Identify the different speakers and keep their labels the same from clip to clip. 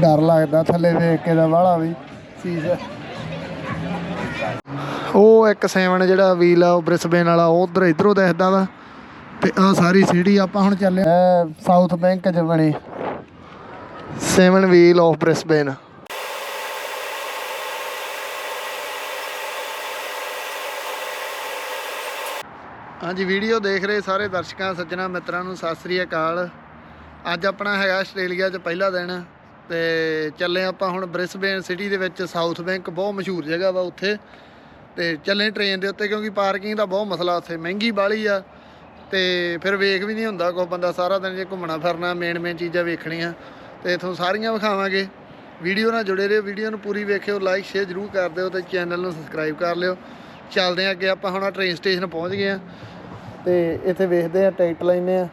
Speaker 1: ਡਰ ਲੱਗਦਾ ਥੱਲੇ ਵੇਖ ਕੇ ਦਾ ਵਾਲਾ ਵੀ, ਚੀਜ਼। ਉਹ ਇੱਕ ਸੈਵਨ ਜਿਹੜਾ ਵੀਲ ਆ, ਉਹ ਬ੍ਰਿਸਬੇਨ ਵਾਲਾ, ਉਹ ਉਧਰ ਇਧਰੋਂ ਦਿਖਦਾ ਵਾ। ਤੇ ਆ ਸਾਰੀ ਸਿਟੀ ਆਪਾਂ ਹੁਣ ਚੱਲੇ ਸਾਊਥ ਬੈਂਕ ਚ ਬਣੀ। ਸੈਵਨ ਵੀਲ ਆਫ ਬ੍ਰਿਸਬੇਨ ਹਾਂਜੀ ਵੀਡੀਓ ਦੇਖ ਰਹੇ ਸਾਰੇ ਦਰਸ਼ਕਾਂ, ਸੱਜਣਾ ਮਿੱਤਰਾਂ ਨੂੰ, ਸਤਿ ਸ੍ਰੀ ਅਕਾਲ। ਅੱਜ ਆਪਣਾ ਹੈਗਾ ਆਸਟ੍ਰੇਲੀਆ 'ਚ ਪਹਿਲਾ ਦਿਨ। ਤੇ ਚੱਲੇ ਆਪਾਂ ਹੁਣ ਬ੍ਰਿਸਬੇਨ ਸਿਟੀ ਦੇ ਵਿੱਚ ਸਾਊਥ ਬੈਂਕ ਬਹੁਤ ਮਸ਼ਹੂਰ ਜਗ੍ਹਾ ਵਾ ਉੱਥੇ। ਤੇ ਚੱਲੇ ਟ੍ਰੇਨ ਦੇ ਉੱਤੇ ਕਿਉਂਕਿ ਪਾਰਕਿੰਗ ਦਾ ਬਹੁਤ ਮਸਲਾ ਉੱਥੇ, ਮਹਿੰਗੀ ਬਾਲੀ ਆ। ਤੇ ਫਿਰ ਵੇਖ ਵੀ ਨਹੀਂ ਹੁੰਦਾ, ਕੋਈ ਬੰਦਾ ਸਾਰਾ ਦਿਨ ਜੇ ਘੁੰਮਣਾ ਫਿਰਨਾ ਮੇਨ ਮੇਨ ਚੀਜ਼ਾਂ ਵੇਖਣੀਆਂ। ਤੇ ਇਥੋਂ ਸਾਰੀਆਂ ਵਿਖਾਵਾਂਗੇ। ਵੀਡੀਓ ਨਾਲ ਜੁੜੇ ਰਹੋ, ਵੀਡੀਓ ਨੂੰ ਪੂਰੀ ਵੇਖਿਓ ਲਾਈਕ ਸ਼ੇਅਰ ਜਰੂਰ ਕਰ ਦਿਓ ਤੇ ਚੈਨਲ ਨੂੰ ਸਬਸਕ੍ਰਾਈਬ ਕਰ ਲਿਓ। ਚੱਲਦੇ ਹਾਂ ਅੱਗੇ, ਆਪਾਂ ਹੁਣ ਟ੍ਰੇਨ ਸਟੇਸ਼ਨ ਪਹੁੰਚ ਗਏ ਆ। ਤੇ ਇੱਥੇ ਵੇਖਦੇ ਆ ਟਿਕਟ ਲੈਨੇ ਆ।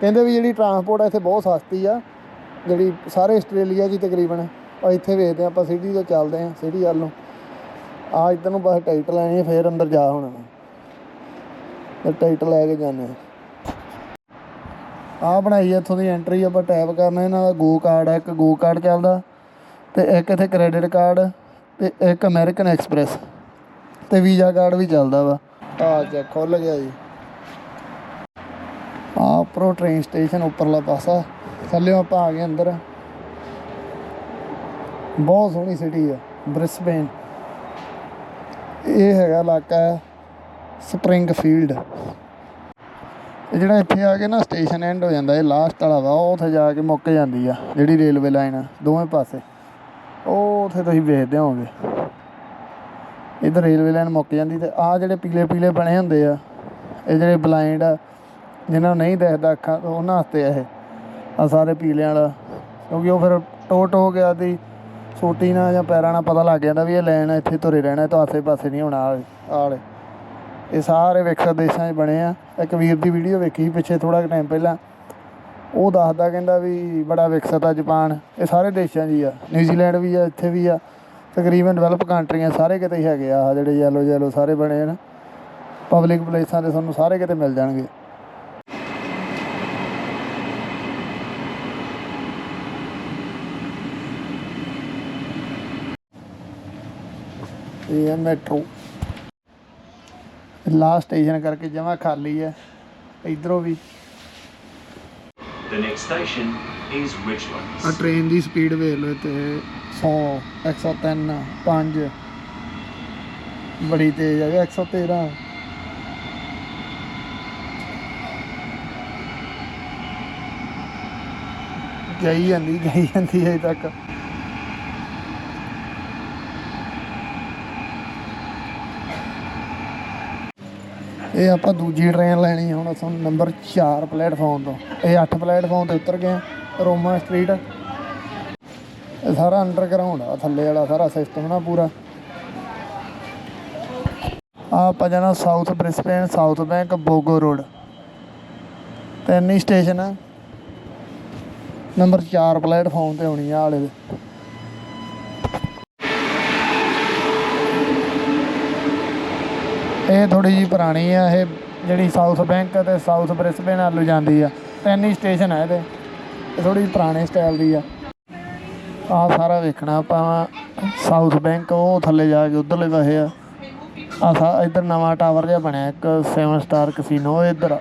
Speaker 1: ਕਹਿੰਦੇ ਵੀ ਜਿਹੜੀ ਟਰਾਂਸਪੋਰਟ ਆ, ਇੱਥੇ ਬਹੁਤ ਸਸਤੀ ਆ। ਜਿਹੜੀ ਸਾਰੇ ਆਸਟ੍ਰੇਲੀਆ 'ਚ ਹੀ ਤਕਰੀਬਨ ਆ, ਇੱਥੇ ਵੇਖਦੇ ਆ ਆਪਾਂ ਸਿਟੀ ਤੋਂ ਚੱਲਦੇ ਆ ਸਿਟੀ ਵੱਲ ਨੂੰ। ਆ, ਇੱਧਰ ਨੂੰ ਬਸ ਟਿਕਟ ਲੈਣੀ ਫੇਰ ਅੰਦਰ ਜਾ ਹੋਣਾ ਤੇ ਟਿਕਟ ਲੈ ਕੇ ਜਾਂਦੇ ਆ ਬਣਾਈ ਆ ਇੱਥੋਂ ਦੀ ਐਂਟਰੀ ਆਪਾਂ ਟੈਪ ਕਰਨਾ ਇਹਨਾਂ ਦਾ ਗੋ ਕਾਰਡ ਆ ਇੱਕ ਗੋ ਕਾਰਡ ਚੱਲਦਾ ਤੇ ਇੱਕ ਇੱਥੇ ਕ੍ਰੈਡਿਟ ਕਾਰਡ ਤੇ ਇੱਕ ਅਮਰੀਕਨ ਐਕਸਪ੍ਰੈਸ ਤੇ ਵੀਜ਼ਾ ਕਾਰਡ ਵੀ ਚੱਲਦਾ ਵਾ। ਆ ਜਾ ਖੁੱਲ ਗਿਆ ਜੀ। ਆ ਪ੍ਰੋ ਟ੍ਰੇਨ ਸਟੇਸ਼ਨ ਉੱਪਰਲਾ ਪਾਸਾ। ਥੱਲੇੋਂ ਆਪਾਂ ਆ ਗਏ ਅੰਦਰ। ਬਹੁਤ ਸੋਹਣੀ ਸਿਟੀ ਆ ਬ੍ਰਿਸਬੇਨ ਇਹ ਹੈਗਾ ਇਲਾਕਾ ਸਪ੍ਰਿੰਗਫੀਲਡ ਇਹ ਜਿਹੜਾ ਇੱਥੇ ਆ ਕੇ ਨਾ ਸਟੇਸ਼ਨ ਐਂਡ ਹੋ ਜਾਂਦਾ, ਇਹ ਲਾਸਟ ਵਾਲਾ ਵਾ, ਉਹ ਉੱਥੇ ਜਾ ਕੇ ਮੁੱਕ ਜਾਂਦੀ ਆ, ਜਿਹੜੀ ਰੇਲਵੇ ਲਾਈਨ ਆ, ਦੋਵੇਂ ਪਾਸੇ। ਉਹ ਉੱਥੇ ਤੁਸੀਂ ਵੇਖਦੇ ਹੋਵੋਗੇ। ਇਧਰ ਰੇਲਵੇ ਲਾਈਨ ਮੁੱਕ ਜਾਂਦੀ ਤੇ ਆ ਜਿਹੜੇ ਪੀਲੇ ਪੀਲੇ ਬਣੇ ਹੁੰਦੇ ਆ, ਇਹ ਜਿਹੜੇ ਬਲਾਈਂਡ ਆ ਜਿਹਨਾਂ ਨੂੰ ਨਹੀਂ ਦਿਖਦਾ ਅੱਖਾਂ, ਉਹਨਾਂ ਵਾਸਤੇ ਆ ਇਹ। ਆ ਸਾਰੇ ਪੀਲਿਆਂ ਵਾਲਾ। ਕਿਉਂਕਿ ਉਹ ਫਿਰ ਟੋਟ ਹੋ ਗਿਆ ਦੀ ਸੋਟੀ ਨਾਲ ਜਾਂ ਪੈਰਾਂ ਨਾਲ ਪਤਾ ਲੱਗ ਜਾਂਦਾ ਵੀ ਇਹ ਲੈਣ ਇੱਥੇ ਤੁਰੇ ਰਹਿਣਾ ਤਾਂ ਆਸੇ ਪਾਸੇ ਨਹੀਂ ਹੋਣਾ ਆਲੇ ਇਹ ਸਾਰੇ ਵਿਕਸਿਤ ਦੇਸ਼ਾਂ 'ਚ ਬਣੇ ਆ। ਇੱਕ ਵੀਰ ਦੀ ਵੀਡੀਓ ਵੇਖੀ ਪਿੱਛੇ ਥੋੜਾ ਕੁ ਟਾਈਮ ਪਹਿਲਾਂ। ਉਹ ਦੱਸਦਾ, ਕਹਿੰਦਾ ਵੀ ਬੜਾ ਵਿਕਸਿਤ ਆ ਜਾਪਾਨ। ਇਹ ਸਾਰੇ ਦੇਸ਼ਾਂ 'ਚ ਹੀ ਆ। ਨਿਊਜ਼ੀਲੈਂਡ ਵੀ ਆ, ਇੱਥੇ ਵੀ ਆ। ਤਕਰੀਬਨ ਡਿਵੈਲਪ ਕੰਟਰੀਆਂ ਸਾਰੇ ਕਿਤੇ ਹੀ ਹੈਗੇ ਆ। ਆਹ ਜਿਹੜੇ ਯੈਲੋ ਯੈਲੋ ਸਾਰੇ ਬਣੇ ਆ ਨਾ। ਪਬਲਿਕ ਪਲੇਸਾਂ ਤੇ ਤੁਹਾਨੂੰ ਸਾਰੇ ਕਿਤੇ ਮਿਲ ਜਾਣਗੇ। ਇਹ ਹੈ ਮੈਟਰੋ। ਲਾਸਟ ਸਟੇਸ਼ਨ ਕਰਕੇ ਜਮਾ ਖਾਲੀ ਹੈ। ਇਧਰੋਂ ਵੀ।
Speaker 2: The next station is Richlands.
Speaker 1: ਆ ਟ੍ਰੇਨ ਦੀ ਸਪੀਡ ਵੇਖ ਲਓ ਤੇ 100 103 5 ਬੜੀ ਤੇਜ਼ ਹੈ 113 ਗਈ ਜਾਂਦੀ ਗਈ ਜਾਂਦੀ ਹੈ ਤੱਕ। ਇਹ ਆਪਾਂ ਦੂਜੀ ਟ੍ਰੇਨ ਲੈਣੀ ਹੁਣ ਸਾਨੂੰ ਨੰਬਰ 4 ਪਲੇਟਫਾਰਮ ਤੋਂ। ਇਹ 8 ਪਲੇਟਫਾਰਮ ਤੇ ਉਤਰ ਗਏ ਰੋਮਾ ਸਟਰੀਟ ਇਹ ਸਾਰਾ ਅੰਡਰਗਰਾਉਂਡ ਆ, ਥੱਲੇ ਵਾਲਾ ਸਾਰਾ ਸਿਸਟਮ ਨਾ ਪੂਰਾ। ਆ ਆਪਾਂ ਜਾਣਾ South Brisbane South Bank Boggo Road ਤਿੰਨ ਹੀ ਸਟੇਸ਼ਨ ਆ। ਨੰਬਰ 4 ਪਲੇਟਫਾਰਮ ਤੇ ਹੋਣੀ ਆ ਵਾਲੇ ਇਹ ਥੋੜੀ ਜੀ ਪੁਰਾਣੀ ਆ, ਇਹ ਜਿਹੜੀ ਸਾਊਥ ਬੈਂਕ ਤੇ ਸਾਊਥ ਬ੍ਰਿਸਬੇਨ ਵੱਲ ਜਾਂਦੀ ਆ। ਤਿੰਨ ਹੀ ਸਟੇਸ਼ਨ ਆ ਇਹਦੇ, ਇਹ ਥੋੜੀ ਪੁਰਾਣੇ ਸਟਾਈਲ ਦੀ ਆ। ਆ ਸਾਰਾ ਵੇਖਣਾ ਆਪਾਂ, ਸਾਊਥ ਬੈਂਕ, ਉਹ ਥੱਲੇ ਜਾ ਕੇ ਉਧਰਲੇ ਪਾਸੇ ਆ। ਆ ਸਾ, ਇੱਧਰ ਨਵਾਂ ਟਾਵਰ ਜਿਹਾ ਬਣਿਆ, ਇੱਕ 7 ਸਟਾਰ ਕਸੀਨੋ ਇੱਧਰ।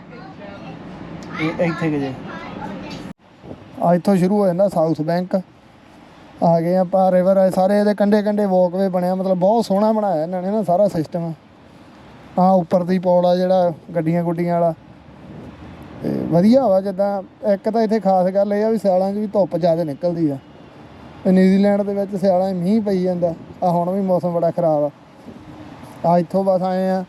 Speaker 1: ਇਹ ਇੱਥੇ ਕਿ ਜੇ। ਆ ਇੱਥੋਂ ਸ਼ੁਰੂ ਹੋ ਜਾਂਦਾ ਸਾਊਥ ਬੈਂਕ। ਆ ਗਏ ਆਪਾਂ, ਰਿਵਰ ਆ, ਸਾਰੇ ਇਹਦੇ ਕੰਢੇ ਕੰਢੇ ਵਾਕਵੇ ਬਣਿਆ, ਮਤਲਬ ਬਹੁਤ ਸੋਹਣਾ ਬਣਾਇਆ ਇਹਨਾਂ ਨੇ ਨਾ ਸਾਰਾ ਸਿਸਟਮ ਆ ਉੱਪਰ ਦੀ ਪੌੜ ਆ ਜਿਹੜਾ ਗੱਡੀਆਂ ਗੁੱਡੀਆਂ ਵਾਲਾ। ਤੇ ਵਧੀਆ ਵਾ ਜਿੱਦਾਂ ਇੱਕ ਤਾਂ ਇੱਥੇ ਖਾਸ ਗੱਲ ਇਹ ਆ ਵੀ ਸਿਆਲਾਂ 'ਚ ਵੀ ਧੁੱਪ ਜ਼ਿਆਦਾ ਨਿਕਲਦੀ ਆ। ਤੇ ਨਿਊਜ਼ੀਲੈਂਡ ਦੇ ਵਿੱਚ ਸਿਆਲਾਂ 'ਚ ਮੀਂਹ ਪਈ ਜਾਂਦਾ, ਆ ਹੁਣ ਵੀ ਮੌਸਮ ਬੜਾ ਖਰਾਬ ਆ। ਆ ਇੱਥੋਂ ਬਸ ਆਏ ਆ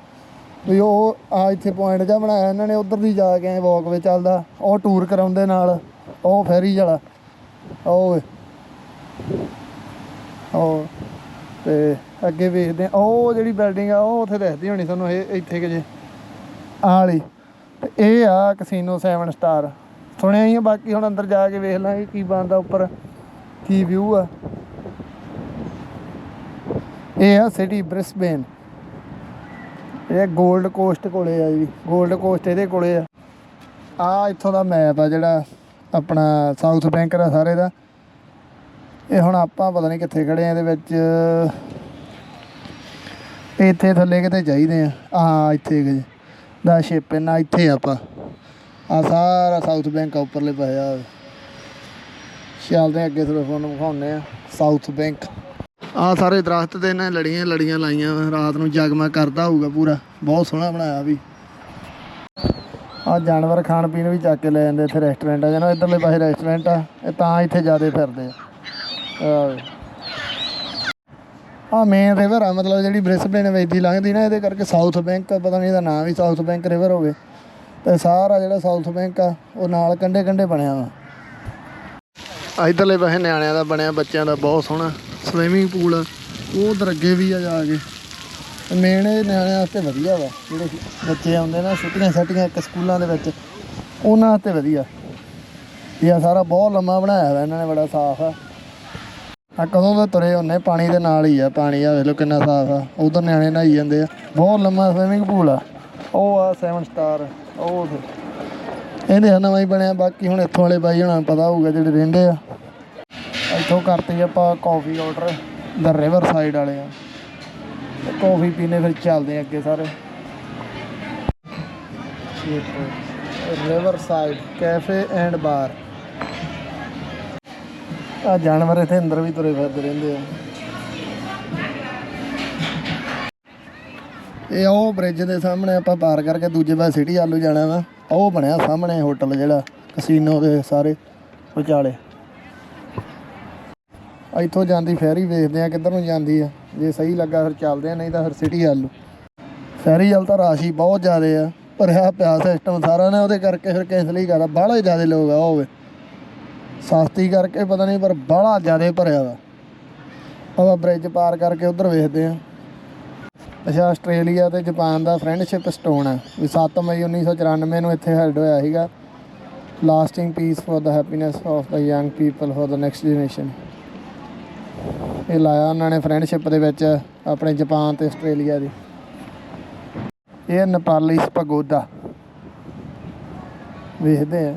Speaker 1: ਵੀ ਉਹ ਆ ਇੱਥੇ ਪੁਆਇੰਟ ਜਿਹਾ ਬਣਾਇਆ ਇਹਨਾਂ ਨੇ, ਉਧਰ ਦੀ ਜਾ ਕੇ ਵਾਕਵੇ ਚੱਲਦਾ, ਉਹ ਟੂਰ ਕਰਾਉਂਦੇ ਨਾਲ, ਉਹ ਫੈਰੀ ਵਾਲਾ, ਉਹ ਉਹ ਤੇ ਅੱਗੇ ਵੇਖਦੇ ਆ ਉਹ ਜਿਹੜੀ ਬਿਲਡਿੰਗ ਆ, ਉਹ ਉੱਥੇ ਦਿਖਦੀ ਹੋਣੀ ਤੁਹਾਨੂੰ, ਇਹ ਇੱਥੇ ਕਿ ਜੇ, ਆਹ ਵਾਲੀ। ਤੇ ਇਹ ਆ ਕਸੀਨੋ 7 ਸਟਾਰ ਸੁਣਿਆ ਹੀ ਆ, ਬਾਕੀ ਹੁਣ ਅੰਦਰ ਜਾ ਕੇ ਵੇਖ ਲਾਂਗੇ ਕੀ ਬਣਦਾ ਉੱਪਰ, ਕੀ ਵਿਊ ਆ। ਇਹ ਆ ਸਿਟੀ ਬ੍ਰਿਸਬੇਨ ਇਹ 골ਡ ਕੋਸਟ ਕੋਲੇ ਆ ਜੀ। 골ਡ ਕੋਸਟ ਇਹਦੇ ਕੋਲੇ ਆ। ਆ ਇੱਥੋਂ ਦਾ ਮੈਪ ਆ ਜਿਹੜਾ ਆਪਣਾ ਸਾਊਥ ਬੈਂਕਰ ਆ ਸਾਰੇ ਦਾ। ਇਹ ਹੁਣ ਆਪਾਂ ਪਤਾ ਨਹੀਂ ਕਿੱਥੇ ਖੜੇ ਆ ਇਹਦੇ ਵਿੱਚ, ਇੱਥੇ ਥੱਲੇ ਕਿਤੇ ਚਾਹੀਦੇ ਆ ਹਾਂ ਇੱਥੇ ਕਿ ਦਾ ਸ਼ਿਪ ਨਾ ਇੱਥੇ ਆਪਾਂ। ਆ ਸਾਰਾ ਸਾਊਥ ਬੈਂਕ ਉੱਪਰਲੇ ਪਾਇਆ ਆ। ਚੱਲਦੇ ਅੱਗੇ ਤੁਹਾਨੂੰ ਤੁਹਾਨੂੰ ਵਿਖਾਉਂਦੇ ਆ ਸਾਊਥ ਬੈਂਕ ਆ ਸਾਰੇ ਦਰਖਤ ਤੇ ਇਹਨਾਂ ਨੇ ਲੜੀਆਂ ਲੜੀਆਂ ਲਾਈਆਂ ਰਾਤ ਨੂੰ ਜਗਮਾ ਕਰਦਾ ਹੋਊਗਾ ਪੂਰਾ। ਬਹੁਤ ਸੋਹਣਾ ਬਣਾਇਆ ਵੀ। ਆ ਜਾਨਵਰ ਖਾਣ ਪੀਣ ਵੀ ਚੱਕ ਕੇ ਲੈ ਜਾਂਦੇ ਇੱਥੇ ਰੈਸਟੋਰੈਂਟ ਆ। ਜਨਾ ਇਧਰਲੇ ਪਾਸੇ ਰੈਸਟੋਰੈਂਟ ਆ। ਇਹ ਤਾਂ ਇੱਥੇ ਜ਼ਿਆਦੇ ਫਿਰਦੇ ਆ। ਆ ਮੇਨ ਰਿਵਰ ਆ, ਮਤਲਬ ਜਿਹੜੀ ਬ੍ਰਿਸਬੇਨ ਵਿੱਚ ਦੀ ਲੰਘਦੀ ਨਾ, ਇਹਦੇ ਕਰਕੇ ਸਾਊਥ ਬੈਂਕ ਪਤਾ ਨਹੀਂ ਇਹਦਾ ਨਾਮ ਵੀ ਸਾਊਥ ਬੈਂਕ ਰਿਵਰ ਹੋਵੇ। ਤੇ ਸਾਰਾ ਜਿਹੜਾ ਸਾਊਥ ਬੈਂਕ ਆ, ਉਹ ਨਾਲ ਕੰਢੇ ਕੰਢੇ ਬਣਿਆ ਵਾ। ਇਧਰਲੇ ਪਾਸੇ ਨਿਆਣਿਆਂ ਦਾ ਬਣਿਆ, ਬੱਚਿਆਂ ਦਾ ਬਹੁਤ ਸੋਹਣਾ ਸਵਿਮਿੰਗ ਪੂਲ ਉਹ ਉਧਰ ਅੱਗੇ ਵੀ ਆ ਜਾ ਕੇ। ਮੇਨ ਇਹ ਨਿਆਣਿਆਂ ਵਾਸਤੇ ਵਧੀਆ ਵਾ, ਜਿਹੜੇ ਬੱਚੇ ਆਉਂਦੇ ਨਾ, ਛੁੱਟੀਆਂ ਛੱਟੀਆਂ ਇੱਕ ਸਕੂਲਾਂ ਦੇ ਵਿੱਚ, ਉਹਨਾਂ ਵਾਸਤੇ ਵਧੀਆ। ਇਹ ਸਾਰਾ ਬਹੁਤ ਲੰਮਾ ਬਣਾਇਆ ਵਾ, ਇਹਨਾਂ ਨੇ ਬੜਾ ਸਾਫ਼ ਆ। ਆ ਕਦੋਂ ਦੇ ਤੁਰੇ ਹੁੰਨੇ ਪਾਣੀ ਦੇ ਨਾਲ ਹੀ ਆ, ਪਾਣੀ ਆ ਵੇਖ ਲਓ ਕਿੰਨਾ ਸਾਫ਼ ਆ। ਉਧਰ ਨਿਆਣੇ ਨਹਾਈ ਜਾਂਦੇ ਆ। ਬਹੁਤ ਲੰਮਾ ਸਵਿਮਿੰਗ ਪੂਲ ਆ। ਉਹ ਆ 7 ਸਟਾਰ ਉਹ ਉੱਥੇ। ਇਹਦੇ ਆ ਨਵਾਂ ਹੀ ਬਣਿਆ, ਬਾਕੀ ਹੁਣ ਇੱਥੋਂ ਵਾਲੇ ਬਾਈ ਹੁਣਾਂ ਨੂੰ ਪਤਾ ਹੋਊਗਾ ਜਿਹੜੇ ਰਹਿੰਦੇ ਆ। ਇੱਥੋਂ ਕਰਤੀ ਆਪਾਂ coffee order the riverside ਵਾਲੇ ਆ। ਕਾਫੀ ਪੀਨੇ ਫਿਰ ਚੱਲਦੇ ਆ ਅੱਗੇ ਸਾਰੇ। Riverside cafe and bar ਆ ਜਾਨਵਰ ਇੱਥੇ ਅੰਦਰ ਵੀ ਤੁਰੇ ਫਿਰਦੇ ਰਹਿੰਦੇ ਆ। ਇਹ ਉਹ ਬ੍ਰਿਜ ਦੇ ਸਾਹਮਣੇ ਆਪਾਂ ਪਾਰ ਕਰਕੇ ਦੂਜੇ ਪਾਸੇ ਸਿਟੀ ਆਲੂ ਜਾਣਾ ਵਾ। ਉਹ ਬਣਿਆ ਸਾਹਮਣੇ ਹੋਟਲ ਜਿਹੜਾ ਕਸੀਨੋ ਦੇ ਸਾਰੇ ਵਿਚਾਲੇ। ਇੱਥੋਂ ਜਾਂਦੀ ਫੈਰੀ ਵੇਖਦੇ ਆ ਕਿੱਧਰ ਨੂੰ ਜਾਂਦੀ ਆ। ਜੇ ਸਹੀ ਲੱਗਾ ਫਿਰ ਚੱਲਦੇ ਆ, ਨਹੀਂ ਤਾਂ ਫਿਰ ਸਿਟੀ ਆਲੂ ਫੈਰੀ ਵੱਲ ਤਾਂ ਰਾਸ਼ੀ ਬਹੁਤ ਜ਼ਿਆਦੇ ਆ ਭਰਿਆ ਪਿਆ ਸਿਸਟਮ ਸਾਰਾ ਨੇ ਉਹਦੇ ਕਰਕੇ ਫਿਰ ਕੈਂਸਲ ਹੀ ਕਰਦਾ ਬਾਹਲਾ ਜ਼ਿਆਦੇ ਲੋਕ ਆ ਹੋਵੇ ਸਸਤੀ ਕਰਕੇ ਪਤਾ ਨਹੀਂ ਪਰ ਬੜਾ ਜ਼ਿਆਦਾ ਭਰਿਆ ਵਾ। ਆਪਾਂ ਬ੍ਰਿਜ ਪਾਰ ਕਰਕੇ ਉਧਰ ਵੇਖਦੇ ਆ ਅੱਛਾ, ਆਸਟ੍ਰੇਲੀਆ ਤੇ ਜਾਪਾਨ ਦਾ ਫਰੈਂਡਸ਼ਿਪ ਸਟੋਨ ਹੈ ਵੀ 7 ਮਈ 1994 ਨੂੰ ਇੱਥੇ ਹੈਲਡ ਹੋਇਆ ਸੀਗਾ। Lasting peace for the happiness of the young people for the next generation ਇਹ ਲਾਇਆ ਉਹਨਾਂ ਨੇ ਫਰੈਂਡਸ਼ਿਪ ਦੇ ਵਿੱਚ ਆਪਣੇ ਜਾਪਾਨ ਤੇ ਆਸਟ੍ਰੇਲੀਆ ਦੀ। ਇਹ ਨੇਪਾਲੀ ਸਪਗੋਦਾ। ਵੇਖਦੇ ਆ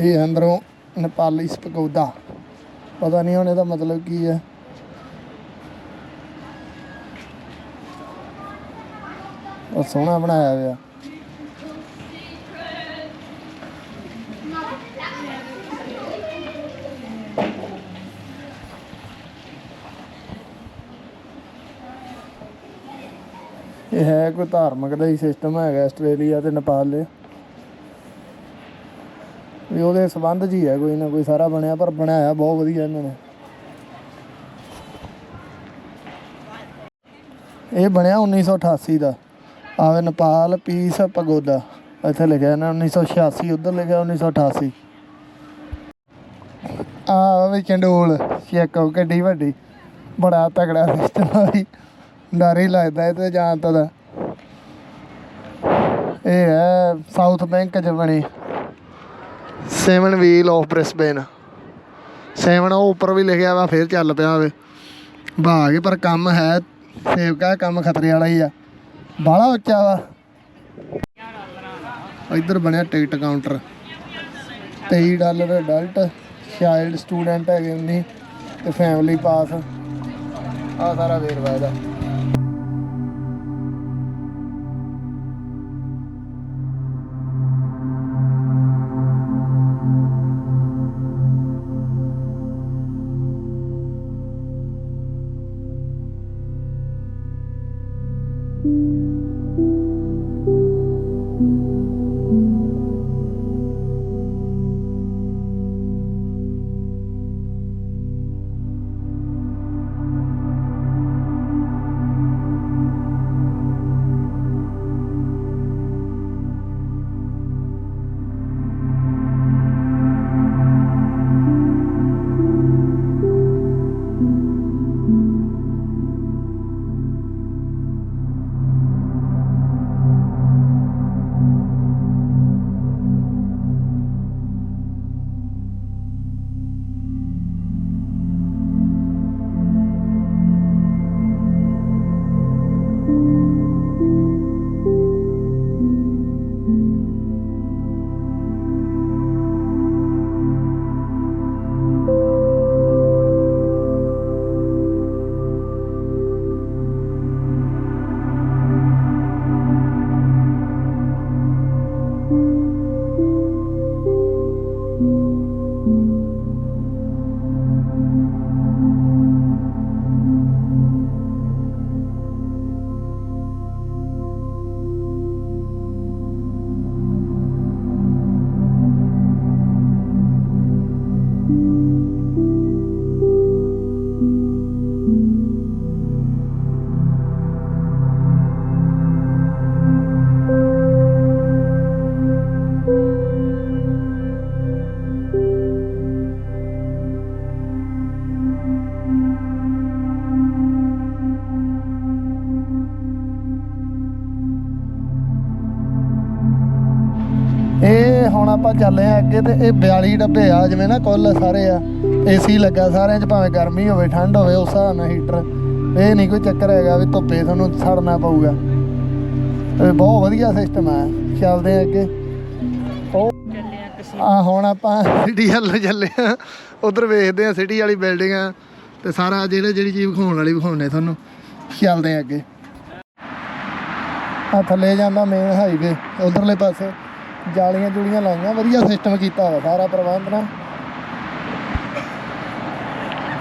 Speaker 1: ਇਹ ਅੰਦਰੋਂ ਨੇਪਾਲੀ ਪਗੋਦਾ ਪਤਾ ਨਹੀਂ ਹੁਣ ਇਹਦਾ ਮਤਲਬ ਕੀ ਹੈ। ਉਹ ਸੋਹਣਾ ਬਣਾਇਆ ਹੋਇਆ। ਇਹ ਹੈ ਕੋਈ ਧਾਰਮਿਕ ਦਾ ਹੀ ਸਿਸਟਮ ਹੈਗਾ, ਆਸਟ੍ਰੇਲੀਆ ਤੇ ਨੇਪਾਲ ਦੇ। ਵੀ ਉਹਦੇ ਸੰਬੰਧ ਜੀ ਹੈ ਕੋਈ ਨਾ ਕੋਈ ਸਾਰਾ ਬਣਿਆ, ਪਰ ਬਣਾਇਆ ਬਹੁਤ ਵਧੀਆ ਇਹਨਾਂ ਨੇ। ਇਹ ਬਣਿਆ 1988 ਦਾ। ਆਵੇ ਨੇਪਾਲ, ਪੀਸ, ਪਗੋਦਾ। ਇੱਥੇ ਲਿਖਿਆ ਨਾ 1986 ਉਧਰ ਲਿਖਿਆ 1988 ਆ ਵੀ ਚੰਡੋਲ ਚੈੱਕ ਆਉ ਵੱਡੀ। ਬੜਾ ਤਗੜਾ ਸਿਸਟਮ ਆ ਵੀ। ਡਰ ਹੀ ਲੱਗਦਾ ਇਹ ਤੇ ਜਾਣ ਤਾਂ ਦਾ ਇਹ ਹੈ ਸਾਊਥ ਬੈਂਕ ਚ ਬਣੀ। Seven wheel of Brisbane seven ਉਹ ਉੱਪਰ ਵੀ ਲਿਖਿਆ ਵਾ, ਫੇਰ ਚੱਲ ਪਿਆ ਹੋਵੇ ਭਾਗ ਪਰ ਕੰਮ ਹੈ ਸੇਵਕਾ ਕੰਮ ਖਤਰੇ ਵਾਲਾ ਹੀ ਆ। ਬਾਹਲਾ ਉੱਚਾ ਵਾ। ਇੱਧਰ ਬਣਿਆ ticket counter. 23 dollar adult child student ਹੈਗੇ 19 ਤੇ ਫੈਮਿਲੀ ਪਾਸ ਆ ਸਾਰਾ ਵੇਰਵਾ ਇਹਦਾ। ਆਪਾਂ ਚੱਲੇ ਆ ਅੱਗੇ ਤੇ ਇਹ 42 ਡੱਬੇ ਆ ਜਿਵੇਂ ਨਾ ਕੁੱਲ ਸਾਰੇ ਆ। ਏਸੀ ਲੱਗਾ ਸਾਰਿਆਂ 'ਚ ਭਾਵੇਂ ਗਰਮੀ ਹੋਵੇ ਠੰਡ ਹੋਵੇ ਉਸ ਹਿਸਾਬ ਨਾਲ ਹੀਟਰ ਇਹ ਨਹੀਂ ਕੋਈ ਚੱਕਰ ਹੈਗਾ ਵੀ ਧੁੱਪੇ ਤੁਹਾਨੂੰ ਸੜਨਾ ਪਊਗਾ। ਇਹ ਬਹੁਤ ਵਧੀਆ ਸਿਸਟਮ ਆ ਚੱਲਦੇ ਆ ਅੱਗੇ। ਆ ਹੁਣ ਆਪਾਂ ਸਿਟੀ ਵੱਲ ਚੱਲੇ ਆ ਉਧਰ ਵੇਖਦੇ ਆ ਸਿਟੀ ਵਾਲੀ ਬਿਲਡਿੰਗ ਆ ਤੇ ਸਾਰਾ ਜਿਹੜੇ ਜਿਹੜੀ ਚੀਜ਼ ਵਿਖਾਉਣ ਵਾਲੀ ਵਿਖਾਉਣੇ ਤੁਹਾਨੂੰ। ਚੱਲਦੇ ਆ ਅੱਗੇ। ਆ ਥੱਲੇ ਜਾਂਦਾ ਮੇਨ ਹਾਈਵੇ ਉਧਰਲੇ ਪਾਸੇ। ਜਾਲੀਆਂ ਜੁਲੀਆਂ ਲਾਈਆਂ, ਵਧੀਆ ਸਿਸਟਮ ਕੀਤਾ ਹੋਇਆ ਸਾਰਾ ਪ੍ਰਬੰਧ ਨਾ।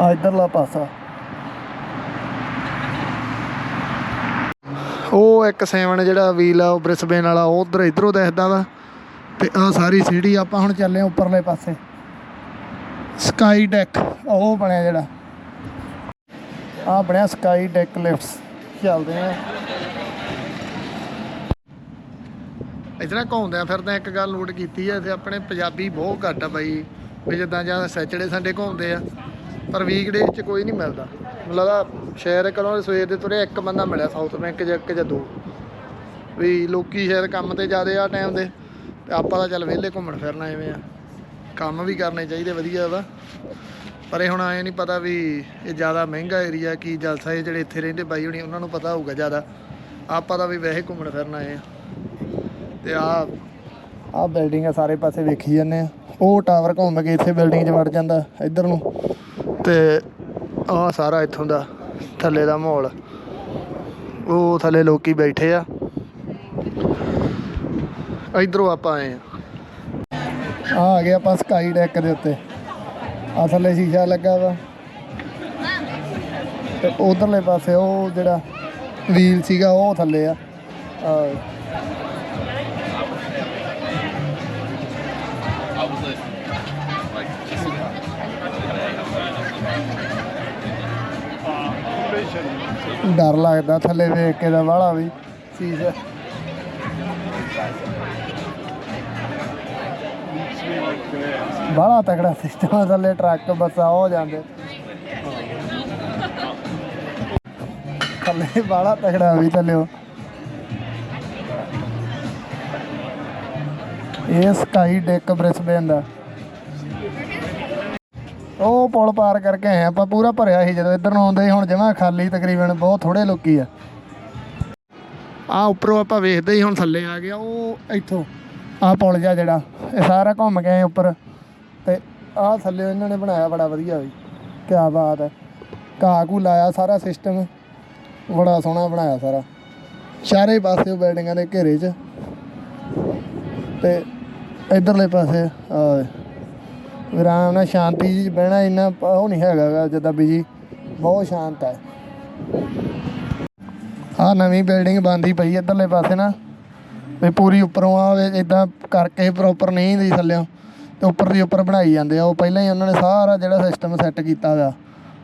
Speaker 1: ਆ ਇਧਰਲਾ ਪਾਸਾ। ਉਹ ਇੱਕ ਸੈਵਨ ਜਿਹੜਾ ਵੀਲ ਆ, ਉਹ ਬ੍ਰਿਸਬੇਨ ਵਾਲਾ, ਉਹ ਉਧਰ ਇਧਰੋਂ ਦਿਖਦਾ ਵਾ। ਤੇ ਆ ਸਾਰੀ ਸਿਟੀ ਆਪਾਂ ਹੁਣ ਚੱਲੇ ਉੱਪਰਲੇ ਪਾਸੇ। ਸਕਾਈ ਡੈਕ ਉਹ ਬਣਿਆ ਜਿਹੜਾ। ਆ ਬਣਿਆ ਸਕਾਈ ਡੈਕ ਲਿਫਟਸ ਚੱਲਦੇ ਆ। ਇਤਨਾ ਘੁੰਮਦਿਆਂ ਫਿਰਦਿਆਂ ਇੱਕ ਗੱਲ ਨੋਟ ਕੀਤੀ ਹੈ ਤੇ ਆਪਣੇ ਪੰਜਾਬੀ ਬਹੁਤ ਘੱਟ ਆ ਬਾਈ, ਵੀ ਜਿੱਦਾਂ ਜਾਂ ਸੈਚਰਡੇ ਸੰਡੇ ਘੁੰਮਦੇ ਆ, ਪਰ ਵੀਕਡੇ 'ਚ ਕੋਈ ਨਹੀਂ ਮਿਲਦਾ। ਮਤਲਬ ਲੱਗਦਾ ਸ਼ਹਿਰ ਕੋਲੋਂ ਸਵੇਰ ਦੇ ਤੁਰੇ ਇੱਕ ਬੰਦਾ ਮਿਲਿਆ ਸਾਊਥ ਬੈਂਕ ਜਾਂ ਇੱਕ ਜਾਂ ਦੋ। ਵੀ ਲੋਕੀ ਸ਼ਾਇਦ ਕੰਮ ਤੇ ਜ਼ਿਆਦੇ ਆ ਟਾਈਮ ਦੇ ਤੇ ਆਪਾਂ ਤਾਂ ਚੱਲ ਵਿਹਲੇ ਘੁੰਮਣ ਫਿਰਨਾ ਐਵੇਂ ਆ। ਕੰਮ ਵੀ ਕਰਨੇ ਚਾਹੀਦੇ ਵਧੀਆ ਵਾ ਪਰ ਇਹ ਹੁਣ ਆਏ ਨਹੀਂ ਪਤਾ ਵੀ ਇਹ ਜ਼ਿਆਦਾ ਮਹਿੰਗਾ ਏਰੀਆ ਕੀ ਜਲਸਾ, ਇਹ ਜਿਹੜੇ ਇੱਥੇ ਰਹਿੰਦੇ ਬਾਈ ਹੁਣੀ, ਉਹਨਾਂ ਨੂੰ ਪਤਾ ਹੋਊਗਾ ਜ਼ਿਆਦਾ। ਆਪਾਂ ਤਾਂ ਵੀ ਵੈਸੇ ਘੁੰਮਣ ਫਿਰਨ ਆਏ ਆ। ਤੇ ਆ ਆ ਬਿਲਡਿੰਗ ਆ, ਸਾਰੇ ਪਾਸੇ ਵੇਖੀ ਜਾਂਦੇ ਆ। ਉਹ ਟਾਵਰ ਘੁੰਮ ਕੇ ਇੱਥੇ ਬਿਲਡਿੰਗ 'ਚ ਵੜ ਜਾਂਦਾ ਇੱਧਰ ਨੂੰ। ਤੇ ਆ ਸਾਰਾ ਇੱਥੋਂ ਦਾ ਥੱਲੇ ਦਾ ਮਾਹੌਲ। ਉਹ ਥੱਲੇ ਲੋਕੀ ਬੈਠੇ ਆ। ਇਧਰੋਂ ਆਪਾਂ ਆਏ ਆ। ਆ ਆ ਗਏ ਆਪਾਂ ਸਕਾਈ ਡੈਕ ਦੇ ਉੱਤੇ। ਆ ਥੱਲੇ ਸ਼ੀਸ਼ਾ ਲੱਗਾ ਵਾ। ਤੇ ਉਧਰਲੇ ਪਾਸੇ ਉਹ ਜਿਹੜਾ ਵੀਲ ਸੀਗਾ, ਉਹ ਥੱਲੇ ਆ ਆ ਡਰ ਲੱਗਦਾ ਥੱਲੇ ਵੇਖ ਕੇ ਦਾ ਵਾਲਾ ਵੀ ਚੀਜ਼। ਬਾਹਲਾ ਤਕੜਾ ਸਿਸਟਮ ਥੱਲੇ ਟਰੱਕ, ਬੱਸਾਂ ਹੋ ਜਾਂਦੇ। ਥੱਲੇ ਬਾਹਲਾ ਤਕੜਾ ਵੀ ਥੱਲੇ ਉਹ। ਇਹ ਸਕਾਈ ਡੈਕ ਬ੍ਰਿਸਬੇਨ ਦਾ। ਉਹ ਪੁਲ ਪਾਰ ਕਰਕੇ ਆਏ ਆਪਾਂ ਪੂਰਾ ਭਰਿਆ ਸੀ ਜਦੋਂ ਇੱਧਰ ਨੂੰ ਆਉਂਦੇ ਸੀ, ਹੁਣ ਜਮਾ ਖਾਲੀ ਤਕਰੀਬਨ ਬਹੁਤ ਥੋੜੇ ਲੋਕੀ ਆ। ਆ ਉੱਪਰੋਂ ਆਪਾਂ ਵੇਖਦੇ ਹੀ ਹੁਣ ਥੱਲੇ ਆ ਗਿਆ, ਉਹ ਇੱਥੋਂ ਆ ਪੁਲ ਜਾ ਜਿਹੜਾ, ਇਹ ਸਾਰਾ ਘੁੰਮ ਕੇ ਆਏ ਉੱਪਰ। ਤੇ ਆਹ ਥੱਲੇ ਇਹਨਾਂ ਨੇ ਬਣਾਇਆ ਬੜਾ ਵਧੀਆ ਵੀ ਕੀ ਬਾਤ ਹੈ ਘਾਹ ਘੂ ਲਾਇਆ ਸਾਰਾ ਸਿਸਟਮ ਬੜਾ ਸੋਹਣਾ ਬਣਾਇਆ ਸਾਰਾ। ਚਾਰੇ ਪਾਸੇ ਬਿਲਡਿੰਗਾਂ ਦੇ ਘੇਰੇ 'ਚ। ਤੇ ਇਧਰਲੇ ਪਾਸੇ ਆ ਆਰਾਮ ਨਾਲ ਸ਼ਾਂਤੀ ਜੀ ਬਹਿਣਾ ਇੰਨਾ ਉਹ ਨਹੀਂ ਹੈਗਾ ਜਿੱਦਾਂ ਵੀ ਜੀ। ਬਹੁਤ ਸ਼ਾਂਤ ਹੈ। ਆ ਨਵੀਂ ਬਿਲਡਿੰਗ ਬੰਦੀ ਪਈ ਇਧਰਲੇ ਪਾਸੇ ਨਾ। ਵੀ ਪੂਰੀ ਉੱਪਰੋਂ ਆ ਇਦਾਂ ਕਰਕੇ ਪ੍ਰੋਪਰ ਨਹੀਂ ਦੀ ਥੱਲਿਓਂ। ਤੇ ਉੱਪਰ ਦੀ ਉੱਪਰ ਬਣਾਈ ਜਾਂਦੇ ਆ। ਉਹ ਪਹਿਲਾਂ ਹੀ ਉਹਨਾਂ ਨੇ ਸਾਰਾ ਜਿਹੜਾ ਸਿਸਟਮ ਸੈੱਟ ਕੀਤਾ ਹੋਇਆ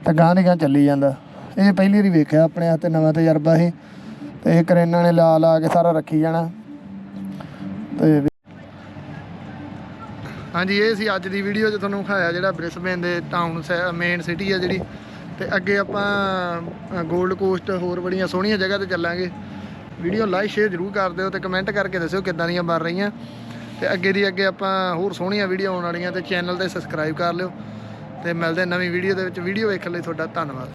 Speaker 1: ਤੇ ਗਾਂ ਦੀ ਗਾਂ ਚੱਲੀ ਜਾਂਦਾ। ਇਹ ਪਹਿਲੀ ਵਾਰੀ ਵੇਖਿਆ ਆਪਣੇ ਹੱਥ ਤੇ ਨਵਾਂ ਤਜਰਬਾ ਸੀ। ਤੇ ਇਹ ਕਰੇਨਾ ਨੇ ਲਾ ਲਾ ਕੇ ਸਾਰਾ ਰੱਖੀ ਜਾਣਾ। ਤੇ ਹਾਂਜੀ, ਇਹ ਸੀ ਅੱਜ ਦੀ ਵੀਡੀਓ 'ਚ ਤੁਹਾਨੂੰ ਵਿਖਾਇਆ ਜਿਹੜਾ ਬ੍ਰਿਸਬੇਨ ਦੇ ਟਾਊਨ ਮੇਨ ਸਿਟੀ ਆ ਜਿਹੜੀ। ਤੇ ਅੱਗੇ ਆਪਾਂ 골ਡ ਕੋਸਟ ਹੋਰ ਬੜੀਆਂ ਸੋਹਣੀਆਂ ਜਗ੍ਹਾ ਤੇ ਚੱਲਾਂਗੇ। ਵੀਡੀਓ ਲਾਈਕ ਸ਼ੇਅਰ ਜ਼ਰੂਰ ਕਰ ਦਿਓ ਤੇ ਕਮੈਂਟ ਕਰਕੇ ਦੱਸਿਓ ਕਿੱਦਾਂ ਦੀਆਂ ਬਣ ਰਹੀਆਂ। ਤੇ ਅੱਗੇ ਦੀ ਅੱਗੇ ਆਪਾਂ ਹੋਰ ਸੋਹਣੀਆਂ ਵੀਡੀਓ ਆਉਣ ਵਾਲੀਆਂ ਤੇ ਚੈਨਲ ਤੇ ਸਬਸਕ੍ਰਾਈਬ ਕਰ ਲਿਓ। ਤੇ ਮਿਲਦੇ ਨਵੀਂ ਵੀਡੀਓ ਦੇ ਵਿੱਚ। ਵੀਡੀਓ ਵੇਖਣ ਲਈ ਤੁਹਾਡਾ ਧੰਨਵਾਦ।